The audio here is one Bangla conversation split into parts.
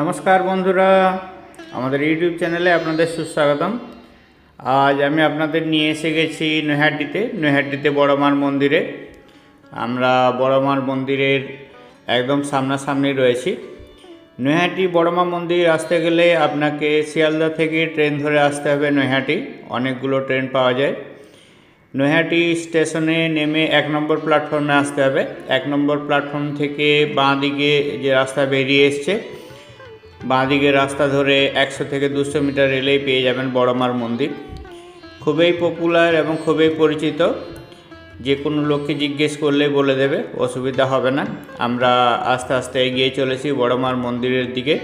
নমস্কার বন্ধুরা, আমাদের ইউটিউব চ্যানেলে আপনাদের সুস্বাগতম। আজ আমি আপনাদের নিয়ে এসে গেছি নৈহাটিতে নৈহাটিতে বড়মার মন্দিরে। আমরা বড়মার মন্দিরের একদম সামনাসামনি রয়েছি। নৈহাটি বড়মা মন্দির আসতে গেলে আপনাকে শিয়ালদা থেকে ট্রেন ধরে আসতে হবে নৈহাটি, অনেকগুলো ট্রেন পাওয়া যায়। নৈহাটি স্টেশনে নেমে এক নম্বর প্ল্যাটফর্মে আসতে হবে। এক নম্বর প্ল্যাটফর্ম থেকে বাঁ দিকে যে রাস্তা বেরিয়ে এসছে বাঁ দিকের রাস্তা ধরে একশো থেকে দুশো মিটার এলেই পেয়ে যাবেন বড়মার মন্দির। খুবই পপুলার এবং খুবই পরিচিত। যে কোনো লোককে জিজ্ঞেস করলেই বলে দেবে, অসুবিধা হবে না। আমরা আস্তে আস্তে এগিয়ে চলেছি বড়মার মন্দিরের দিকে।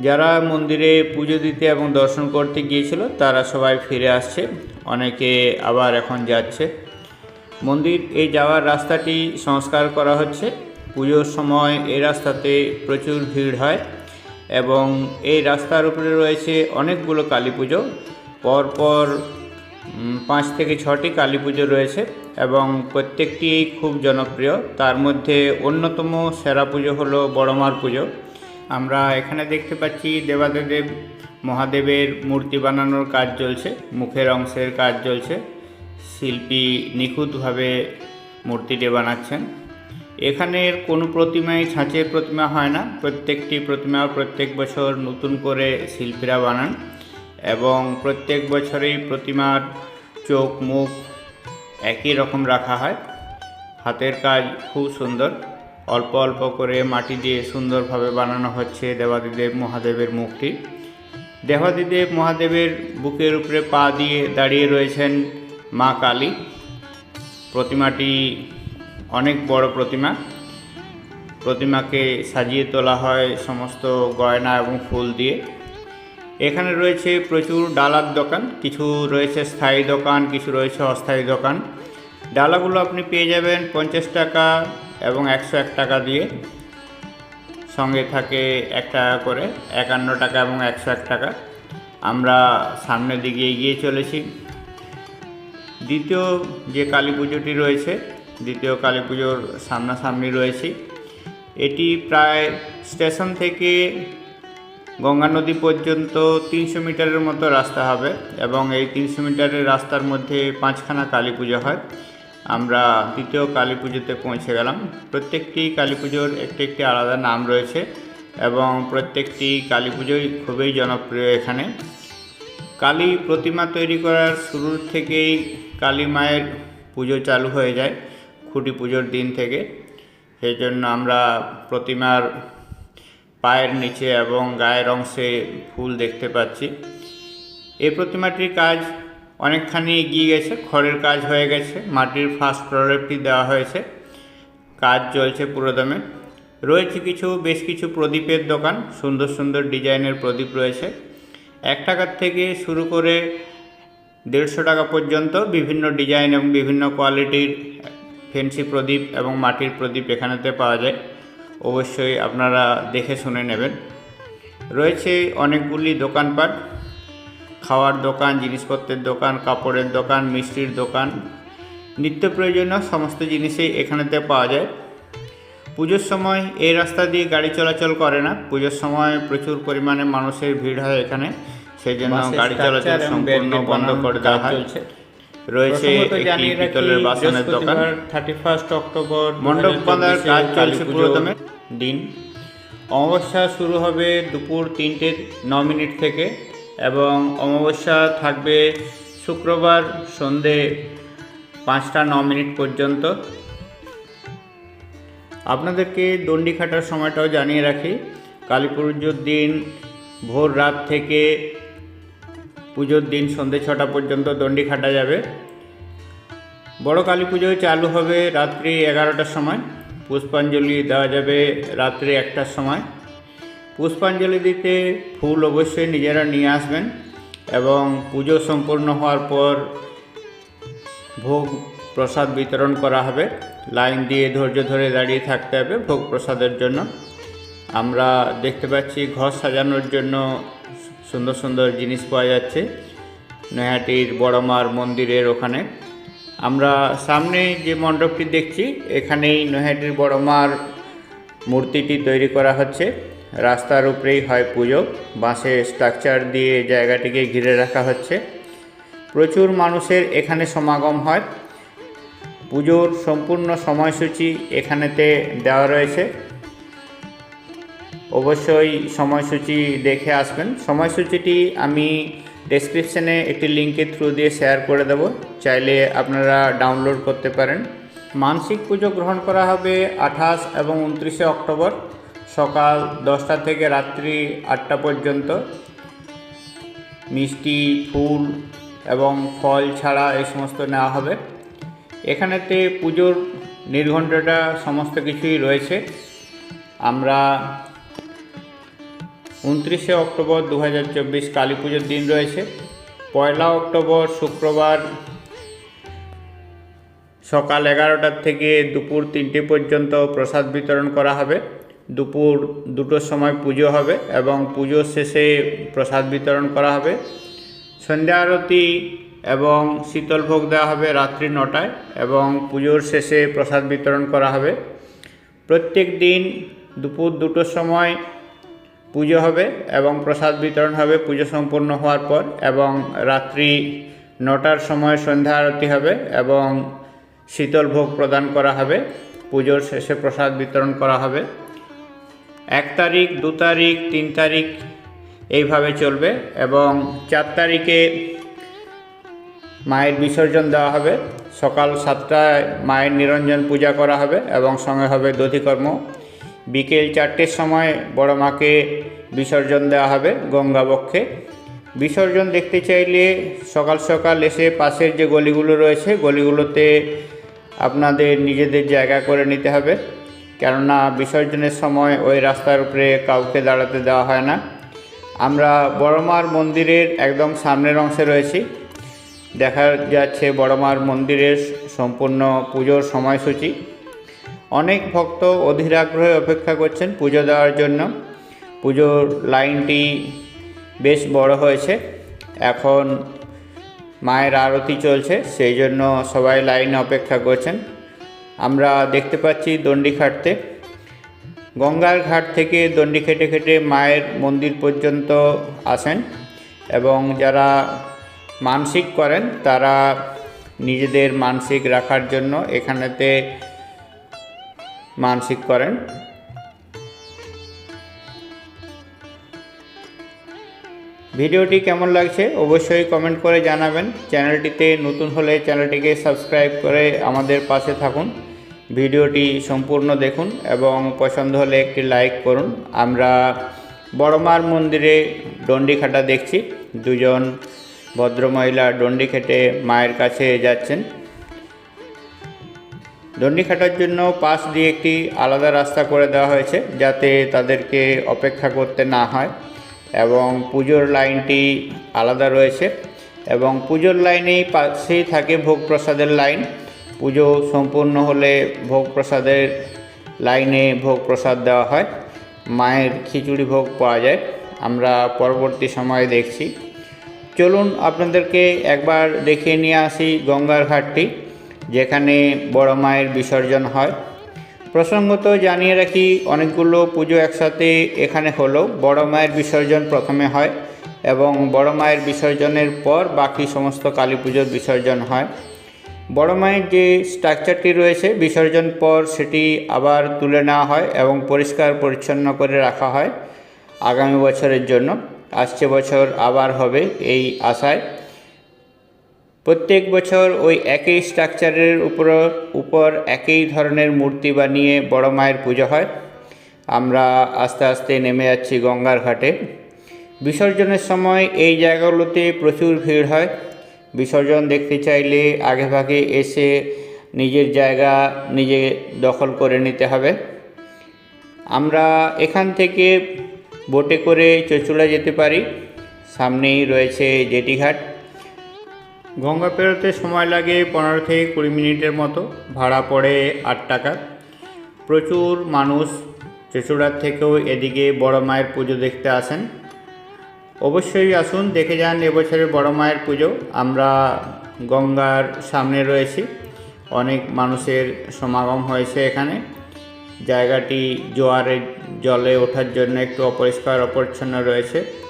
যারা মন্দিরে পুজো দিতে এবং দর্শন করতে গিয়েছিল, তারা সবাই ফিরে আসছে। অনেকে আবার এখন যাচ্ছে। মন্দির এই যাওয়ার রাস্তাটি সংস্কার করা হচ্ছে। পুজোর সময় এই রাস্তাতে প্রচুর ভিড় হয়। এবং এই রাস্তার উপরে রয়েছে অনেকগুলো কালী পুজো। পরপর পাঁচ থেকে ছটি কালী পুজো রয়েছে এবং প্রত্যেকটি খুব জনপ্রিয়। তার মধ্যে অন্যতম সেরা পুজো হলো বড়মার পুজো। আমরা এখানে দেখতে পাচ্ছি দেবাদেব মহাদেবের মূর্তি বানানোর কাজ চলছে, মুখের অংশের কাজ চলছে। শিল্পী নিখুঁতভাবে মূর্তিটি বানাচ্ছেন। এখানের কোনো প্রতিমাই ছাঁচের প্রতিমা হয় না। প্রত্যেকটি প্রতিমা প্রত্যেক বছর নতুন করে শিল্পীরা বানান এবং প্রত্যেক বছরেই প্রতিমার চোখ, মুখ একই রকম রাখা হয়। হাতের কাজ খুব সুন্দর। অল্প অল্প করে মাটি দিয়ে সুন্দরভাবে বানানো হচ্ছে দেবাদিদেব মহাদেবের মুখটি দেবাদিদেব মহাদেবের বুকের উপরে পা দিয়ে দাঁড়িয়ে রয়েছেন মা কালী। প্রতিমাটি অনেক বড় প্রতিমা। প্রতিমাকে সাজিয়ে তোলা হয় সমস্ত গয়না এবং ফুল দিয়ে। এখানে রয়েছে প্রচুর ডালার দোকান, কিছু রয়েছে স্থায়ী দোকান, কিছু রয়েছে অস্থায়ী দোকান। ডালাগুলো আপনি পেয়ে যাবেন পঞ্চাশ টাকা এবং একশো এক টাকা দিয়ে। সঙ্গে থাকে এক টাকা করে, একান্ন টাকা এবং একশো এক টাকা। আমরা সামনের দিকে এগিয়ে চলেছি। দ্বিতীয় যে কালী পুজোটি রয়েছে দ্বিতীয় কালী পুজোর সামনাসামনি রয়েছি। এটি প্রায় স্টেশন থেকে গঙ্গা নদী পর্যন্ত তিনশো মিটারের মতো রাস্তা হবে এবং এই তিনশো মিটারের রাস্তার মধ্যে পাঁচখানা কালী পুজো হয়। আমরা দ্বিতীয় কালী পুজোতে পৌঁছে গেলাম। প্রত্যেকটি কালী পুজোর একটি একটি আলাদা নাম রয়েছে এবং প্রত্যেকটি কালী পুজোই খুবই জনপ্রিয় এখানে। কালী প্রতিমা তৈরি করার শুরুর থেকেই কালী মায়ের পুজো চালু হয়ে যায়। খুঁটি পুজোর দিন থেকে। সেই জন্য আমরা প্রতিমার পায়ের নিচে এবং গায়ের অংশে ফুল দেখতে পাচ্ছি। এই প্রতিমাটির কাজ অনেকখানি এগিয়ে গেছে, খড়ের কাজ হয়ে গেছে, মাটির ফার্স্ট প্রলেপটি দেওয়া হয়েছে। কাজ চলছে পুরোদমে। রয়েছে কিছু, বেশ কিছু প্রদীপের দোকান, সুন্দর সুন্দর ডিজাইনের প্রদীপ রয়েছে। এক টাকার থেকে শুরু করে দেড়শো টাকা পর্যন্ত বিভিন্ন ডিজাইন এবং বিভিন্ন কোয়ালিটির ফেন্সি প্রদীপ এবং মাটির প্রদীপ এখানেতে পাওয়া যায়। অবশ্যই আপনারা দেখে শুনে নেবেন। রয়েছে অনেকগুলি দোকানপাট। খাওয়ার দোকান জিনিসপত্রের দোকান কাপড়ের দোকান মিষ্টির দোকান। নিত্য প্রয়োজনীয় সমস্ত জিনিসই এখানেতে পাওয়া যায়। পুজোর সময় এই রাস্তা দিয়ে গাড়ি চলাচল করে না। পুজোর সময় প্রচুর পরিমাণে মানুষের ভিড় হয় এখানে। সেই জন্য গাড়ি চলাচল সম্পূর্ণ বন্ধ করে দেওয়া হয়। রয়েছে একটি পিতলের বাসনের দোকান। থার্টি ফার্স্ট অক্টোবর মণ্ডপ বাঁধার কাজ চলছে পুরোদমে দিন। অমাবস্যা শুরু হবে দুপুর তিনটে ন মিনিট থেকে এবং অমাবস্যা থাকবে শুক্রবার সন্ধে পাঁচটা ন মিনিট পর্যন্ত। আপনাদেরকে দণ্ডি খাটার সময়টাও জানিয়ে রাখি। কালী পুজোর দিন ভোর রাত থেকে পুজোর দিন সন্ধে ছটা পর্যন্ত দণ্ডি খাটা যাবে। বড় কালী পুজোয় চালু হবে রাত্রি এগারোটার সময়। পুষ্পাঞ্জলি দেওয়া যাবে রাত্রি একটার সময়। পুষ্পাঞ্জলি দিতে ফুল অবশ্যই নিজেরা নিয়ে আসবেন এবং পুজো সম্পূর্ণ হওয়ার পর ভোগ প্রসাদ বিতরণ করা হবে। লাইন দিয়ে ধৈর্য ধরে দাঁড়িয়ে থাকতে হবে ভোগ প্রসাদের জন্য। আমরা দেখতে পাচ্ছি ঘর সাজানোর জন্য সুন্দর সুন্দর জিনিস পাওয়া যাচ্ছে। নৈহাটির বড়মার মন্দিরের ওখানে। আমরা সামনে যে মণ্ডপটি দেখছি, এখানেই নৈহাটির বড়মার মূর্তিটি তৈরি করা হচ্ছে। রাস্তার উপরেই হয় পুজো বাঁশের স্ট্রাকচার দিয়ে জায়গাটিকে ঘিরে রাখা হচ্ছে। প্রচুর মানুষের এখানে সমাগম হয়। পুজোর সম্পূর্ণ সময়সূচি এখানেতে দেওয়া রয়েছে। অবশ্যই সময়সূচি দেখে আসবেন। সময়সূচিটি আমি ডেসক্রিপশনে একটি লিঙ্কের থ্রু দিয়ে শেয়ার করে দেব। চাইলে আপনারা ডাউনলোড করতে পারেন। মানসিক পুজো গ্রহণ করা হবে আঠাশ এবং উনত্রিশে অক্টোবর সকাল দশটা থেকে রাত্রি আটটা পর্যন্ত। মিষ্টি, ফুল এবং ফল ছাড়া এই সমস্ত নেওয়া হবে। এখানেতে পুজোর নির্ঘণ্টটা সমস্ত কিছুই রয়েছে। আমরা উনত্রিশে অক্টোবর দু হাজার চব্বিশ কালী পুজোর দিন রয়েছে। পয়লা অক্টোবর শুক্রবার সকাল এগারোটার থেকে দুপুর তিনটে পর্যন্ত প্রসাদ বিতরণ করা হবে। দুপুর দুটোর সময় পুজো হবে এবং পুজোর শেষে প্রসাদ বিতরণ করা হবে। সন্ধ্যা আরতি এবং শীতল ভোগ দেওয়া হবে রাত্রি নটায় এবং পুজোর শেষে প্রসাদ বিতরণ করা হবে। প্রত্যেক দিন দুপুর দুটোর সময় পুজো হবে এবং প্রসাদ বিতরণ হবে, পুজো সম্পূর্ণ হওয়ার পর এবং রাত্রি নটার সময় সন্ধ্যা আরতি হবে এবং শীতল ভোগ প্রদান করা হবে, পুজোর শেষে প্রসাদ বিতরণ করা হবে। এক তারিখ, দু তারিখ, তিন তারিখ এইভাবে চলবে এবং চার তারিখে মায়ের বিসর্জন দেওয়া হবে। সকাল সাতটায় মায়ের নিরঞ্জন পূজা করা হবে এবং সঙ্গে হবে দধিকর্ম। বিকেল চারটের সময় বড় মাকে বিসর্জন দেওয়া হবে গঙ্গাবক্ষে। বিসর্জন দেখতে চাইলে সকাল সকাল এসে পাশের যে গলিগুলো রয়েছে, গলিগুলোতে আপনাদের নিজেদের জায়গা করে নিতে হবে। কেননা বিসর্জনের সময় ওই রাস্তার উপরে কাউকে দাঁড়াতে দেওয়া হয় না। আমরা বড়মার মন্দিরের একদম সামনের অংশে রয়েছি। দেখা যাচ্ছে বড়মার মন্দিরের সম্পূর্ণ পুজোর সময়সূচি। অনেক ভক্ত অধীর আগ্রহে অপেক্ষা করছেন পুজো দেওয়ার জন্য। পুজোর লাইনটি বেশ বড় হয়েছে। এখন মায়ের আরতি চলছে, সেই জন্য সবাই লাইনে অপেক্ষা করছেন। আমরা দেখতে পাচ্ছি দণ্ডি খাটতে। গঙ্গার ঘাট থেকে দণ্ডি খেটে খেটে মায়ের মন্দির পর্যন্ত আসেন এবং যারা মানসিক করেন, তারা নিজেদের মানসিক রাখার জন্য এখানেতে মানসিক করেন। ভিডিওটি কেমন লাগছে অবশ্যই কমেন্ট করে জানাবেন। চ্যানেলটিতে নতুন হলে চ্যানেলটিকে সাবস্ক্রাইব করে আমাদের পাশে থাকুন। ভিডিওটি সম্পূর্ণ দেখুন এবং পছন্দ হলে একটি লাইক করুন। আমরা বড়মার মন্দিরে ডন্ডি খাটা দেখছি। দুজন ভদ্রমহিলা ডন্ডি খেটে মায়ের কাছে যাচ্ছেন। দণ্ডি খাটার জন্য পাশ দিয়ে একটি আলাদা রাস্তা করে দেওয়া হয়েছে যাতে তাদেরকে অপেক্ষা করতে না হয় এবং পুজোর লাইনটি আলাদা রয়েছে এবং পুজোর লাইনেই পাশেই থাকে ভোগ প্রসাদের লাইন। পুজো সম্পূর্ণ হলে ভোগ প্রসাদের লাইনে ভোগ প্রসাদ দেওয়া হয়। মায়ের খিচুড়ি ভোগ পাওয়া যায়। আমরা পরবর্তী সময়ে দেখছি। চলুন আপনাদেরকে একবার দেখিয়ে নিয়ে আসি গঙ্গার ঘাটটি। যেখানে বড় মায়ের বিসর্জন হয়। প্রসঙ্গত জানিয়ে রাখি, অনেকগুলো পুজো একসাথে এখানে হলো। বড় মায়ের বিসর্জন প্রথমে হয় এবং বড় মায়ের বিসর্জনের পর বাকি সমস্ত কালী পুজোর বিসর্জন হয়। বড় মায়ের যে স্ট্রাকচারটি রয়েছে, বিসর্জন পর সেটি আবার তুলে নেওয়া হয় এবং পরিষ্কার পরিচ্ছন্ন করে রাখা হয় আগামী বছরের জন্য। আসছে বছর আবার হবে এই আশায়। প্রত্যেক বছর ওই একই স্ট্রাকচারের উপর উপর একই ধরনের মূর্তি বানিয়ে বড় মায়ের পুজো হয়। আমরা আস্তে আস্তে নেমে যাচ্ছি গঙ্গার ঘাটে। বিসর্জনের সময় এই জায়গাগুলোতে প্রচুর ভিড় হয়। বিসর্জন দেখতে চাইলে আগে ভাগে এসে নিজের জায়গা নিজে দখল করে নিতে হবে। আমরা এখান থেকে বোটে করে চচুড়া যেতে পারি। সামনেই রয়েছে জেটিঘাট। গঙ্গা পেরোতে সময় লাগে পনেরো থেকে কুড়ি মিনিটের মতো, ভাড়া পড়ে আট টাকা। প্রচুর মানুষ চচুড়ার থেকেও এদিকে বড় মায়ের পুজো দেখতে আসেন। অবশ্যই আসুন, দেখে যান এবছরের বড় মায়ের পুজো। আমরা গঙ্গার সামনে রয়েছি। অনেক মানুষের সমাগম হয়েছে এখানে। জায়গাটি জোয়ারের জলে ওঠার জন্য একটু অপরিষ্কার, অপরিচ্ছন্ন রয়েছে।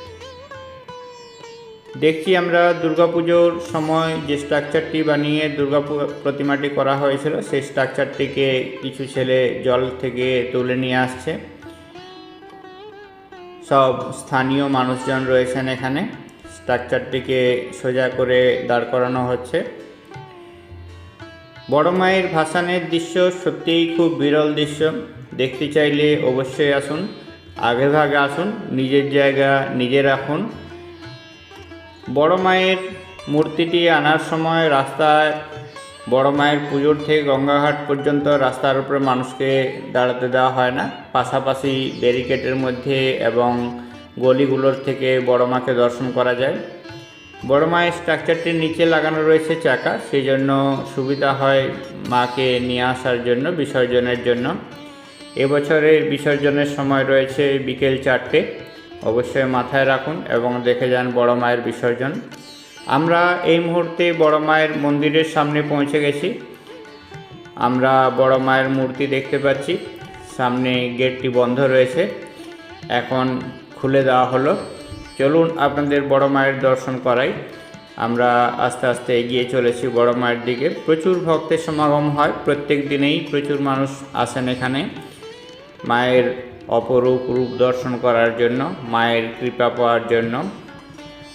দেখছি আমরা দুর্গাপুজোর সময় যে স্ট্রাকচারটি বানিয়ে দুর্গা প্রতিমাটি করা হয়েছিল, সেই স্ট্রাকচারটিকে কিছু ছেলে জল থেকে তুলে নিয়ে আসছে। সব স্থানীয় মানুষজন রয়েছেন এখানে। স্ট্রাকচারটিকে সোজা করে দাঁড় করানো হচ্ছে। বড় মায়ের ভাসানের দৃশ্য সত্যিই খুব বিরল দৃশ্য। দেখতে চাইলে অবশ্যই আসুন, আগে ভাগে আসুন, নিজের জায়গা নিজে রাখুন। বড় মায়ের মূর্তিটি আনার সময় রাস্তায় বড় মায়ের পুজোর থেকে গঙ্গাঘাট পর্যন্ত রাস্তার উপরে মানুষকে দাঁড়াতে দেওয়া হয় না। পাশাপাশি ব্যারিকেডের মধ্যে এবং গলিগুলোর থেকে বড় মাকে দর্শন করা যায়। বড় মায়ের স্ট্রাকচারটির নিচে লাগানো রয়েছে চাকা সেই জন্য সুবিধা হয় মাকে নিয়ে আসার জন্য, বিসর্জনের জন্য। এবছরের বিসর্জনের সময় রয়েছে বিকেল চারটে। অবশ্যই মাথায় রাখুন এবং দেখে যান বড় মায়ের বিসর্জন। আমরা এই মুহূর্তে বড় মায়ের মন্দিরের সামনে পৌঁছে গেছি। আমরা বড় মায়ের মূর্তি দেখতে পাচ্ছি। সামনে গেটটি বন্ধ রয়েছে। এখন খুলে দেওয়া হলো। চলুন আপনাদের বড় মায়ের দর্শন করাই। আমরা আস্তে আস্তে এগিয়ে চলেছি বড় মায়ের দিকে। প্রচুর ভক্তের সমাগম হয়। প্রত্যেক দিনেই প্রচুর মানুষ আসেন এখানে। মায়ের অপরূপ রূপ দর্শন করার জন্য, মায়ের কৃপা পাওয়ার জন্য।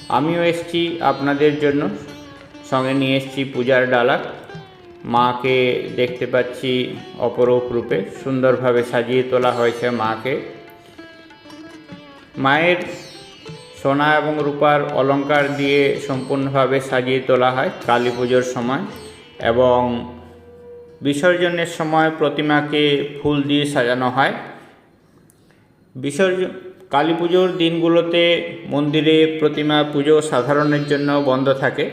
আমিও এসেছি আপনাদের জন্য। সঙ্গে নিয়ে এসেছি পূজার ডালা। মাকে দেখতে পাচ্ছি অপরূপ রূপে। সুন্দরভাবে সাজিয়ে তোলা হয়েছে মাকে। মায়ের সোনা এবং রূপার অলংকার দিয়ে সম্পূর্ণভাবে সাজিয়ে তোলা হয় কালী পুজোর সময়। এবং বিসর্জনের সময় প্রতিমাকে ফুল দিয়ে সাজানো হয়। বিসর্জন কালী পুজোর দিনগুলোতে মন্দিরে প্রতিমা পুজো সাধারণের জন্য বন্ধ থাকে।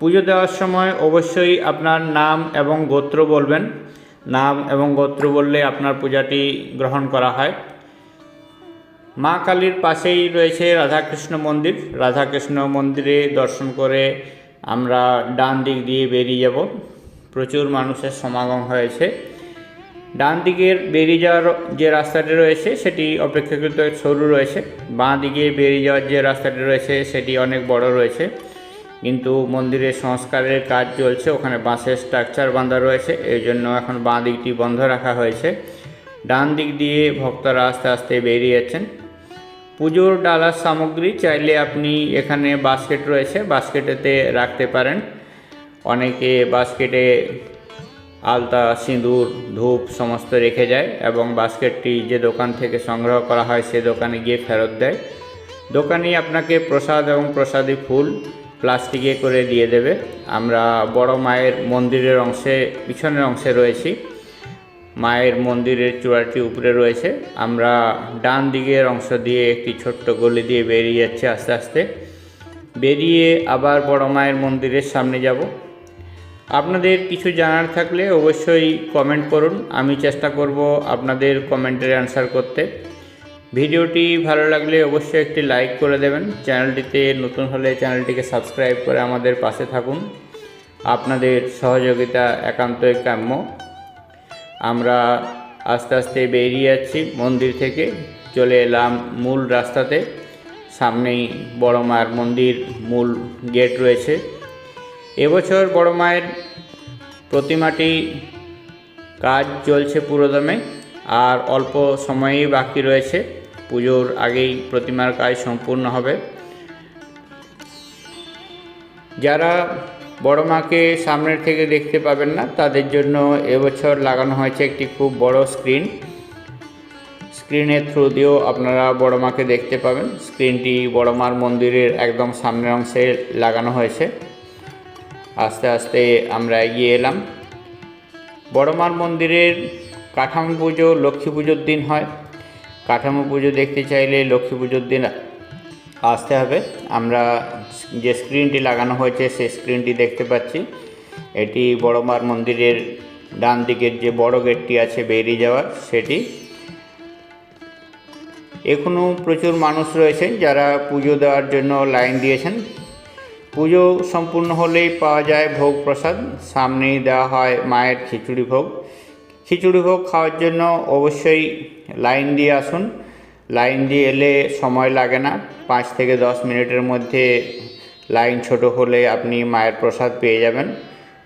পুজো দেওয়ার সময় অবশ্যই আপনার নাম এবং গোত্র বলবেন। নাম এবং গোত্র বললে আপনার পূজাটি গ্রহণ করা হয়। মা কালীর পাশেই রয়েছে রাধাকৃষ্ণ মন্দির। রাধাকৃষ্ণ মন্দিরে দর্শন করে আমরা ডান দিক দিয়ে বেরিয়ে যাব। প্রচুর মানুষের সমাগম হয়েছে। ডান দিকের বেরিয়ে যাওয়ার যে রাস্তাটি রয়েছে, সেটি অপেক্ষাকৃত সরু রয়েছে। বাঁ দিকে বেরিয়ে যাওয়ার যে রাস্তাটি রয়েছে, সেটি অনেক বড় রয়েছে। কিন্তু মন্দিরের সংস্কারের কাজ চলছে। ওখানে বাঁশের স্ট্রাকচার বাঁধা রয়েছে। এই জন্য এখন বাঁ দিকটি বন্ধ রাখা হয়েছে। ডান দিক দিয়ে ভক্তরা আস্তে আস্তে বেরিয়ে যাচ্ছেন। পুজোর ডালার সামগ্রী চাইলে আপনি এখানে বাস্কেট রয়েছে। বাস্কেটেতে রাখতে পারেন। অনেকে বাস্কেটে আলতা, সিঁদুর, ধূপ সমস্ত রেখে যায় এবং বাস্কেটটি যে দোকান থেকে সংগ্রহ করা হয় সে দোকানে গিয়ে ফেরত দেয়। দোকানি আপনাকে প্রসাদ এবং প্রসাদী ফুল প্লাস্টিকে করে দিয়ে দেবে। আমরা বড় মায়ের মন্দিরের অংশে, পিছনের অংশে রয়েছি। মায়ের মন্দিরের চূড়াটি উপরে রয়েছে। আমরা ডান দিকের অংশ দিয়ে একটি ছোট্ট গলি দিয়ে বেরিয়ে যাচ্ছে আস্তে আস্তে। বেরিয়ে আবার বড় মায়ের মন্দিরের সামনে যাব। আপনাদের কিছু জানার থাকলে অবশ্যই কমেন্ট করুন। আমি চেষ্টা করব আপনাদের কমেন্টের অ্যান্সার করতে। ভিডিওটি ভালো লাগলে অবশ্যই একটি লাইক করে দেবেন। চ্যানেলটিতে নতুন হলে চ্যানেলটিকে সাবস্ক্রাইব করে আমাদের পাশে থাকুন। আপনাদের সহযোগিতা একান্তই কাম্য। আমরা আস্তে আস্তে বেরিয়ে যাচ্ছি মন্দির থেকে। চলে এলাম মূল রাস্তাতে। সামনেই বড় মায়ের মন্দির মূল গেট রয়েছে। এবছর বড় মায়ের প্রতিমাটি কাজ চলছে পুরোদমে, আর অল্প সময়ই বাকি রয়েছে। পুজোর আগেই প্রতিমার কাজ সম্পূর্ণ হবে। যারা বড় মাকে সামনের থেকে দেখতে পাবেন না, তাদের জন্য এবছর লাগানো হয়েছে একটি খুব বড় স্ক্রিন। স্ক্রিনের থ্রু দিয়েও আপনারা বড় মাকে দেখতে পাবেন। স্ক্রিনটি বড় মার মন্দিরের একদম সামনের অংশে লাগানো হয়েছে। আস্তে আস্তে আমরা এগিয়ে এলাম। বড় মার মন্দিরের কাঠামো পুজো, লক্ষ্মী পুজোর দিন হয়। কাঠামো পুজো দেখতে চাইলে লক্ষ্মী পুজোর দিন আসতে হবে। আমরা যে স্ক্রিনটি লাগানো হয়েছে, সেই স্ক্রিনটি দেখতে পাচ্ছি। এটি বড়মার মন্দিরের ডান দিকের যে বড় গেটটি আছে বেরিয়ে যাওয়ার, সেটি। এখনও প্রচুর মানুষ রয়েছেন যারা পুজো দেওয়ার জন্য লাইন দিয়েছেন। পুজো সম্পূর্ণ হলেই পাওয়া যায় ভোগ প্রসাদ। সামনেই দেওয়া হয় মায়ের খিচুড়ি ভোগ। খিচুড়ি ভোগ খাওয়ার জন্য অবশ্যই লাইন দিয়ে আসুন। লাইন দিয়ে এলে সময় লাগে না। পাঁচ থেকে দশ মিনিটের মধ্যে লাইন ছোট হলে আপনি মায়ের প্রসাদ পেয়ে যাবেন।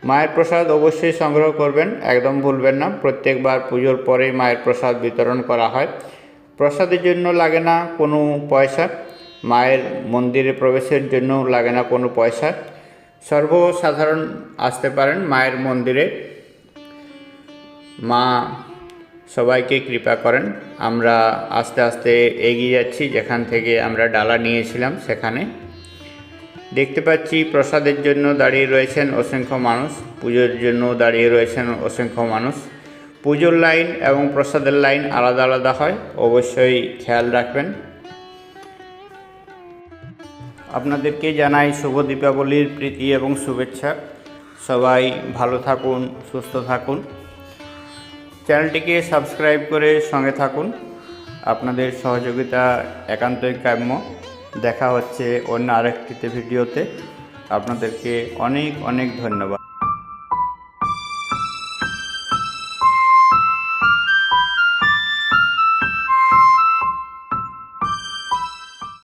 মায়ের প্রসাদ অবশ্যই সংগ্রহ করবেন, একদম ভুলবেন না। প্রত্যেকবার পুজোর পরেই মায়ের প্রসাদ বিতরণ করা হয়। প্রসাদের জন্য লাগে না কোনো পয়সা। মায়ের মন্দিরে প্রবেশের জন্য লাগে না কোনো পয়সা। সর্বসাধারণ আসতে পারেন মায়ের মন্দিরে। মা সবাইকে কৃপা করেন। আমরা আস্তে আস্তে এগিয়ে যাচ্ছি, যেখান থেকে আমরা ডালা নিয়েছিলাম সেখানে। দেখতে পাচ্ছি প্রসাদের জন্য দাঁড়িয়ে রয়েছেন অসংখ্য মানুষ, পুজোর জন্য দাঁড়িয়ে রয়েছেন অসংখ্য মানুষ। পুজোর লাইন এবং প্রসাদের লাইন আলাদা আলাদা হয়, অবশ্যই খেয়াল রাখবেন। আপনাদেরকে জানাই শুভ দীপাবলির প্রীতি এবং শুভেচ্ছা। সবাই ভালো থাকুন, সুস্থ থাকুন। চ্যানেলটিকে সাবস্ক্রাইব করে সঙ্গে থাকুন। আপনাদের সহযোগিতা একান্তই কাম্য। দেখা হচ্ছে অন্য আরেকটিতে ভিডিওতে। আপনাদেরকে অনেক অনেক ধন্যবাদ।